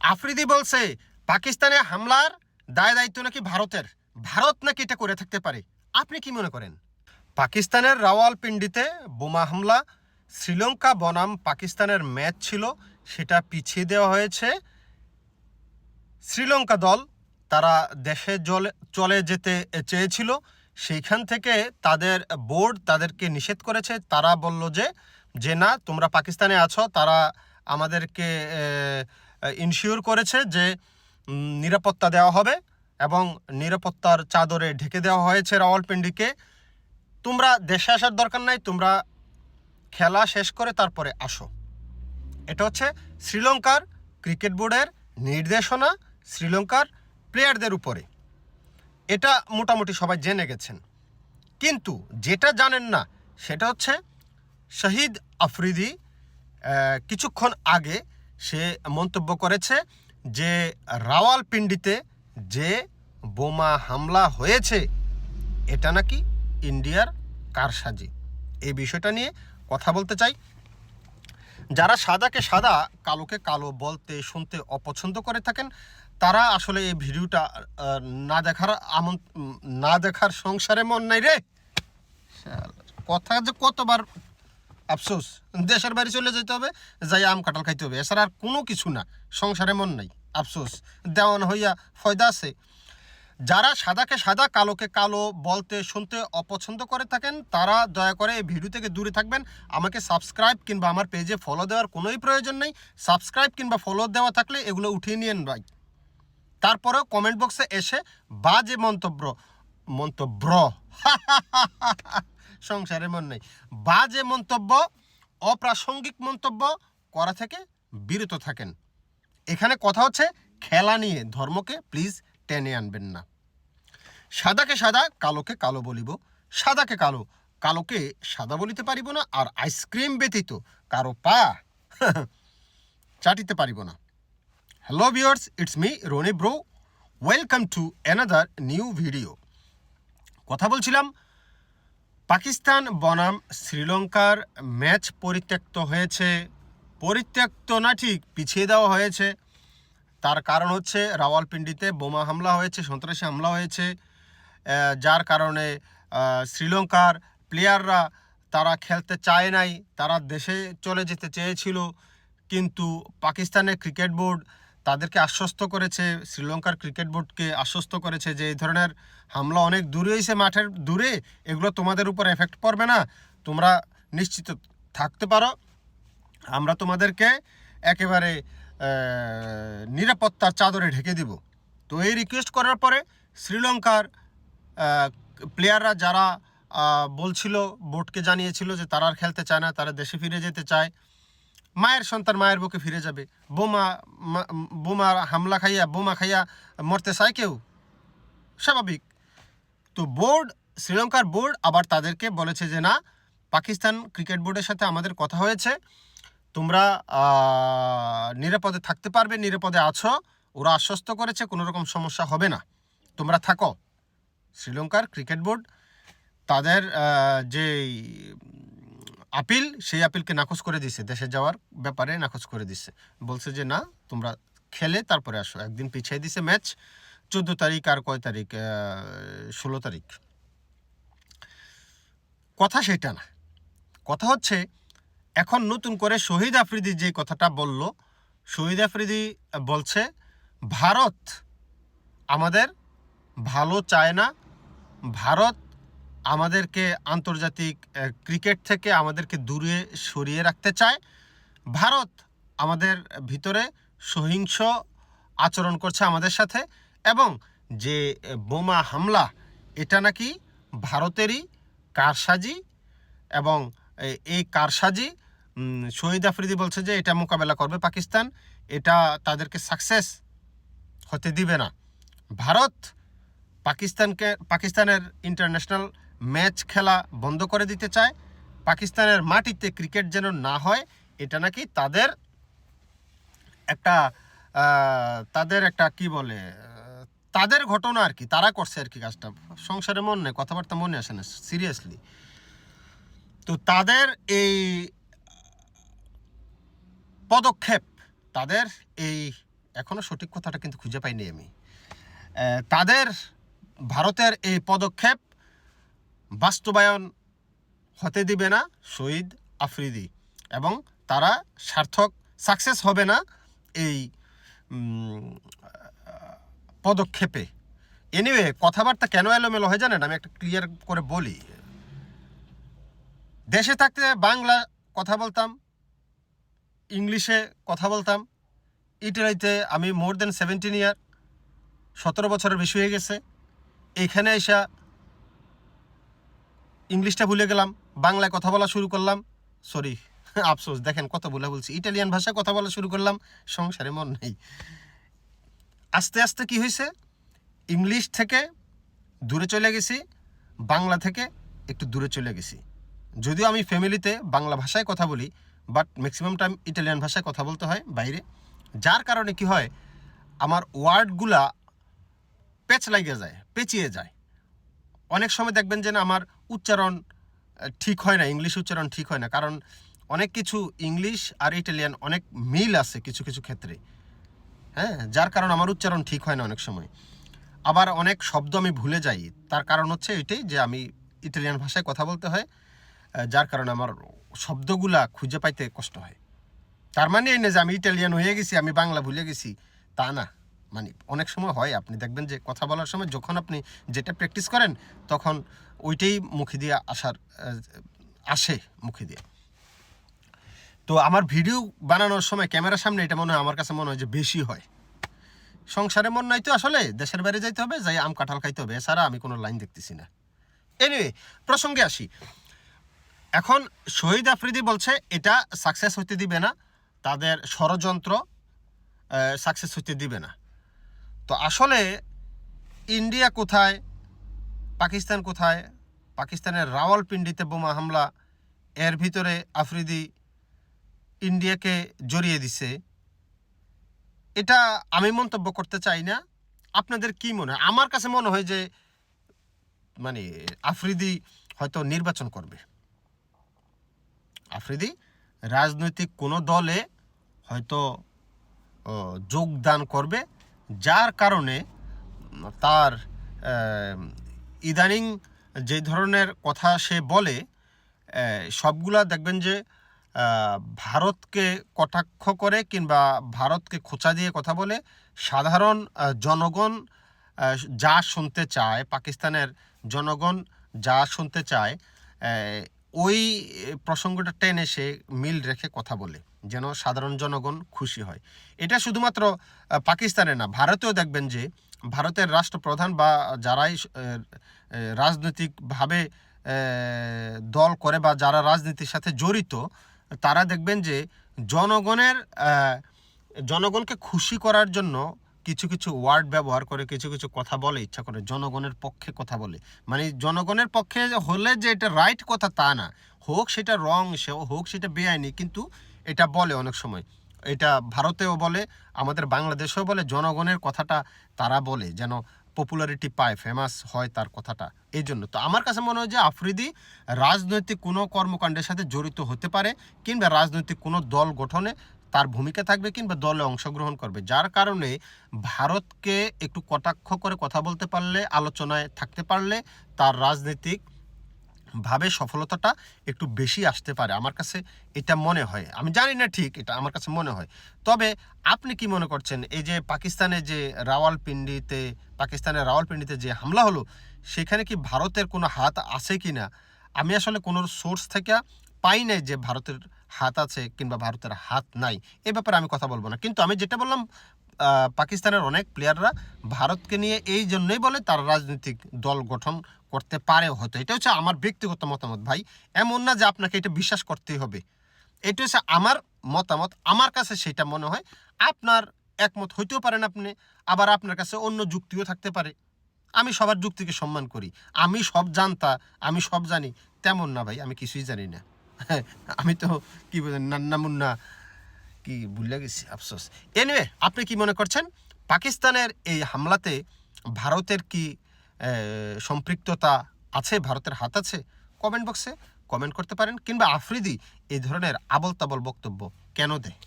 আফ্রিদি বলছে, পাকিস্তানে হামলার দায় দায়িত্ব নাকি ভারতের? ভারত নাকি এটা করে থাকতে পারে? আপনি কি মনে করেন? পাকিস্তানের রাওয়ালপিন্ডিতে বোমা হামলা, শ্রীলঙ্কা বনাম পাকিস্তানের ম্যাচ ছিল, সেটা পিছিয়ে দেওয়া হয়েছে। শ্রীলঙ্কা দল, তারা দেশে জলে, চলে যেতে চেয়েছিল, সেইখান থেকে তাদের বোর্ড তাদেরকে নিষেধ করেছে। তারা বলল যে যে না, তোমরা পাকিস্তানে আছো, তারা আমাদেরকে ইনশিওর করেছে যে নিরাপত্তা দেওয়া হবে এবং নিরাপত্তার চাদরে ঢেকে দেওয়া হয়েছে রাওয়ালপিন্ডিকে। তোমরা দেশে আসার দরকার নাই, তোমরা খেলা শেষ করে তারপরে আসো। এটা হচ্ছে শ্রীলঙ্কার ক্রিকেট বোর্ডের নির্দেশনা শ্রীলঙ্কার প্লেয়ারদের উপরে। এটা মোটামুটি সবাই জেনে গেছেন। কিন্তু যেটা জানেন না, সেটা হচ্ছে শহীদ আফ্রিদি কিছুক্ষণ আগে সে মন্তব্য করেছে যে রাওয়ালপিন্ডিতে যে বোমা হামলা হয়েছে, এটা নাকি ইন্ডিয়ার কারসাজি। এই বিষয়টা নিয়ে কথা বলতে চাই। যারা সাদাকে সাদা, কালোকে কালো বলতে, শুনতে অপছন্দ করে থাকেন, তারা আসলে এই ভিডিওটা না দেখার আমন না দেখার সংসারে মন নাই রে। কথা যে কতবার আফসোস। দেশের বাড়ি চলে যেতে হবে, যাই আম কাঁঠাল খাইতে হবে। এছাড়া আর কোনো কিছু না, সংসারে মন নাই, আফসোস। দেওয়ান হইয়া ফয়দা আছে। যারা সাদাকে সাদা, কালোকে কালো বলতে, শুনতে অপছন্দ করে থাকেন, তারা দয়া করে এই ভিডিও থেকে দূরে থাকবেন। আমাকে সাবস্ক্রাইব কিংবা আমার পেজে ফলো দেওয়ার কোনোই প্রয়োজন নেই। সাবস্ক্রাইব কিংবা ফলো দেওয়া থাকলে এগুলো উঠিয়ে নিয়েন ভাই। তারপরেও কমেন্ট বক্সে এসে বাজে মন্তব্য মন্তব্য। সংসারে মন নেই। বাজে মন্তব্য, অপ্রাসঙ্গিক মন্তব্য করা থেকে বিরত থাকেন। এখানে কথা হচ্ছে খেলা নিয়ে, ধর্মকে প্লিজ টেনে আনবেন না। সাদাকে সাদা, কালোকে কালো বলিব। সাদাকে কালো, কালোকে সাদা বলিতে পারিব না আর আইসক্রিম ব্যতীত কারও পা চাটিতে পারিব না। Hello viewers it's me Rony bro. Welcome to another new video কথা বলছিলাম পাকিস্তান বনাম শ্রীলঙ্কার ম্যাচ পরিত্যক্ত হয়েছে। পরিত্যক্ত না ঠিক, পিছিয়ে দেওয়া হয়েছে। তার কারণ হচ্ছে রাওয়ালপিন্ডিতে বোমা হামলা হয়েছে, সন্ত্রাসী হামলা হয়েছে। যার কারণে শ্রীলঙ্কার প্লেয়াররা তারা খেলতে চায় নাই, তারা দেশে চলে যেতে চেয়েছিল। কিন্তু পাকিস্তানের ক্রিকেট বোর্ড তাদেরকে আশ্বস্ত করেছে, শ্রীলঙ্কার ক্রিকেট বোর্ডকে আশ্বস্ত করেছে যে এই ধরনের হামলা অনেক দূরে হয়েছে মাঠের দূরে, এগুলো তোমাদের উপর এফেক্ট পড়বে না। তোমরা নিশ্চিত থাকতে পারো। আমরা তোমাদেরকে একেবারে নিরাপত্তার চাদরে ঢেকে দিব। তো এই রিকোয়েস্ট করার পরে শ্রীলঙ্কার প্লেয়াররা যারা বলছিল, বোর্ডকে জানিয়েছিল যে তারা আর খেলতে চায় না, তারা দেশে ফিরে যেতে চায়। মায়ের সন্তান মায়ের বুকে ফিরে যাবে। বোমা বোমা হামলা খাইয়া, বোমা খাইয়া মরতে চায় কেউ? স্বাভাবিক। তো বোর্ড, শ্রীলঙ্কার বোর্ড আবার তাদেরকে বলেছে যে, না, পাকিস্তান ক্রিকেট বোর্ডের সাথে আমাদের কথা হয়েছে। তোমরা নিরাপদে থাকতে পারবে, নিরাপদে আছো। ওরা আশ্বস্ত করেছে, কোনো রকম সমস্যা হবে না। তোমরা থাকো। শ্রীলঙ্কার ক্রিকেট বোর্ড তাদের যে আপিল সেই আপিলকে নাকচ করে দিছে, দেশে যাওয়ার ব্যাপারে নাকচ করে দিছে। বলছে যে, না, তোমরা খেলে, তারপরে আসো। একদিন পিছিয়ে দিছে ম্যাচ, চোদ্দ তারিখ আর কয় তারিখ? ষোলো তারিখ। কথা সেটা না। কথা হচ্ছে, এখন নতুন করে শহীদ আফ্রিদি যে কথাটা বলল, শহীদ আফ্রিদি বলছে, ভারত আমাদের ভালো চায় না, ভারত আমাদেরকে আন্তর্জাতিক ক্রিকেট থেকে আমাদেরকে দূরে সরিয়ে রাখতে চায়। ভারত আমাদের ভিতরে সহিংস আচরণ করছে আমাদের সাথে এবং যে বোমা হামলা, এটা নাকি ভারতেরই কারসাজি এবং এই কারসাজি শহীদ আফ্রিদি বলছে যে এটা মোকাবেলা করবে পাকিস্তান, এটা তাদেরকে সাকসেস হতে দিবে না। ভারত পাকিস্তানকে, পাকিস্তানের ইন্টারন্যাশনাল ম্যাচ খেলা বন্ধ করে দিতে চায়। পাকিস্তানের মাটিতে ক্রিকেট যেন না হয়, এটা নাকি তাদের একটা তাদের একটা কি বলে তাদের ঘটনা আর কি, তারা করছে আর কি কাজটা। সংসারে মন নেই, কথাবার্তা মনে আসে না সিরিয়াসলি তো তাদের এই পদক্ষেপ, তাদের এই এখনও সঠিক কথাটা কিন্তু খুঁজে পাইনি আমি। তাদের, ভারতের এই পদক্ষেপ বাস্তবায়ন হতে দিবে না শহীদ আফ্রিদি এবং তারা সার্থক সাকসেস হবে না এই পদক্ষেপে। এনিওয়ে কথাবার্তা কেন এলোমেলো হয় জানেন? আমি একটা ক্লিয়ার করে বলি। দেশে থাকতে বাংলা কথা বলতাম, ইংলিশে কথা বলতাম, ইটালিতে আমি মোর দেন সেভেন্টিন ইয়ার সতেরো বছরের বেশি হয়ে গেছে। এইখানে এসা ইংলিশটা ভুলে গেলাম, বাংলায় কথা বলা শুরু করলাম। সরি আফসোস, দেখেন কত বলে বলছি। ইটালিয়ান ভাষায় কথা বলা শুরু করলাম, সংসারে মন নেই। আস্তে আস্তে কি হয়েছে? ইংলিশ থেকে দূরে চলে গেছি, বাংলা থেকে একটু দূরে চলে গেছি। যদিও আমি ফ্যামিলিতে বাংলা ভাষায় কথা বলি, বাট ম্যাক্সিমাম টাইম ইটালিয়ান ভাষায় কথা বলতে হয় বাইরে। যার কারণে কি হয়, আমার ওয়ার্ডগুলা পেচ লাগিয়ে যায়, পেঁচিয়ে যায়। অনেক সময় দেখবেন যে না আমার উচ্চারণ ঠিক হয় না, ইংলিশ উচ্চারণ ঠিক হয় না। কারণ অনেক কিছু ইংলিশ আর ইটালিয়ান অনেক মিল আছে কিছু কিছু ক্ষেত্রে। হ্যাঁ যার কারণ আমার উচ্চারণ ঠিক হয় না অনেক সময়। আবার অনেক শব্দ আমি ভুলে যাই, তার কারণ হচ্ছে এটাই যে আমি ইটালিয়ান ভাষায় কথা বলতে হয় যার কারণে আমার শব্দগুলা খুঁজে পাইতে কষ্ট হয়। তার মানে এই না যে আমি ইটালিয়ান হয়ে গেছি, আমি বাংলা ভুলে গেছি, তা না। মানে অনেক সময় হয়, আপনি দেখবেন যে কথা বলার সময় যখন আপনি যেটা প্র্যাকটিস করেন, তখন ওইটাই মুখে দিয়ে আসার আসে মুখে দিয়ে। তো আমার ভিডিও বানানোর সময় ক্যামেরার সামনে এটা মনে হয় আমার কাছে মনে হয় যে বেশি হয়। সংসারে মন নাই তো আসলে, দেশের বাইরে যাইতে হবে, যাই আম কাঁঠাল খাইতে হবে, এছাড়া আমি কোনো লাইন দেখতেছি না। এনিওয়ে প্রসঙ্গে আসি। এখন শহীদ আফ্রিদি বলছে, এটা সাকসেস হতে দিবে না, তাদের ষড়যন্ত্র সাকসেস হতে দিবে না। তো আসলে ইন্ডিয়া কোথায়? পাকিস্তান কোথায়? পাকিস্তানের রাওয়ালপিন্ডিতে বোমা হামলা, এর ভিতরে আফ্রিদি ইন্ডিয়াকে জড়িয়ে দিছে। এটা আমি মন্তব্য করতে চাই না। আপনাদের কি মনে হয়? আমার কাছে মনে হয় যে মানে আফ্রিদি হয়তো নির্বাচন করবে। আফ্রিদি রাজনৈতিক কোনো দলে হয়তো যোগদান করবে। যার কারণে তার ইদানিং যে ধরনের কথা সে বলে সবগুলা দেখবেন যে ভারতকে কটাক্ষ করে কিংবা ভারতকে খোঁচা দিয়ে কথা বলে, সাধারণ জনগণ যা শুনতে চায়, পাকিস্তানের জনগণ যা শুনতে চায় ওই প্রসঙ্গটা টেনে সে মিল রেখে কথা বলে। যেন সাধারণ জনগণ খুশি হয়। এটা শুধুমাত্র পাকিস্তানে না, ভারতেও দেখবেন যে, ভারতের রাষ্ট্রপ্রধান বা যারাই রাজনৈতিকভাবে দল করে বা যারা রাজনীতির সাথে জড়িত, তারা দেখবেন যে, জনগণের জনগণকে খুশি করার জন্য কিছু কিছু ওয়ার্ড ব্যবহার করে কিছু কিছু কথা বলে, ইচ্ছা করে জনগণের পক্ষে কথা বলে। মানে জনগণের পক্ষে হলে যে এটা রাইট কথা তা না। হোক সেটা রং সে হোক সেটা বেআইনি, কিন্তু এটা বলে অনেক সময়। এটা ভারতেও বলে, আমাদের বাংলাদেশেও বলে, জনগণের কথাটা তারা বলে, যেন পপুলারিটি পায় ফেমাস হয় তার কথাটা। এই জন্য। তো আমার কাছে মনে হয় যে আফ্রিদি রাজনৈতিক কোনো কর্মকাণ্ডের সাথে জড়িত হতে পারে, কিংবা রাজনৈতিক কোনো দল গঠনে তার ভূমিকা থাকবে কিংবা দলে অংশগ্রহণ করবে। যার কারণে ভারতকে একটু কটাক্ষ করে কথা বলতে পারলে, আলোচনায় থাকতে পারলে তার রাজনৈতিক ভাবে সফলতাটা একটু বেশি আসতে পারে আমার কাছে এটা মনে হয়। আমি জানি না ঠিক, এটা আমার কাছে মনে হয়। তবে আপনি কি মনে করছেন, এই যে পাকিস্তানে যে রাওয়ালপিন্ডিতে, পাকিস্তানের রাওয়ালপিন্ডিতে যে হামলা হলো, সেখানে কি ভারতের কোনো হাত আছে কি না আমি আসলে কোনো সোর্স থেকে পাই নাই যে ভারতের হাত আছে কিংবা ভারতের হাত নাই, এ ব্যাপারে আমি কথা বলব না। কিন্তু আমি যেটা বললাম পাকিস্তানের অনেক প্লেয়াররা ভারতকে নিয়ে এই জন্যই বলে তার রাজনৈতিক দল গঠন করতে পারে হয়তো। এটা হচ্ছে আমার ব্যক্তিগত মতামত ভাই। এমন না যে আপনাকে এটা বিশ্বাস করতেই হবে। এটা হচ্ছে আমার মতামত, আমার কাছে সেটা মনে হয়। আপনার একমত হইতেও পারেন আপনি, আবার আপনার কাছে অন্য যুক্তিও থাকতে পারে। আমি সবার যুক্তিকে সম্মান করি। আমি সব জানতা, আমি সব জানি, তেমন না ভাই, আমি কিছুই জানি না। আমি তো কি বলেন নান্না মুন্না, কি ভুলে গেছি, আফসোস। এনিওয়ে আপনি কি মনে করছেন? পাকিস্তানের এই হামলাতে ভারতের কি সম্পৃক্ততা আছে, ভারতের হাত আছে? কমেন্ট বক্সে কমেন্ট করতে পারেন, কিংবা আফ্রিদি এই ধরনের আবল তাবল বক্তব্য কেন দেয়?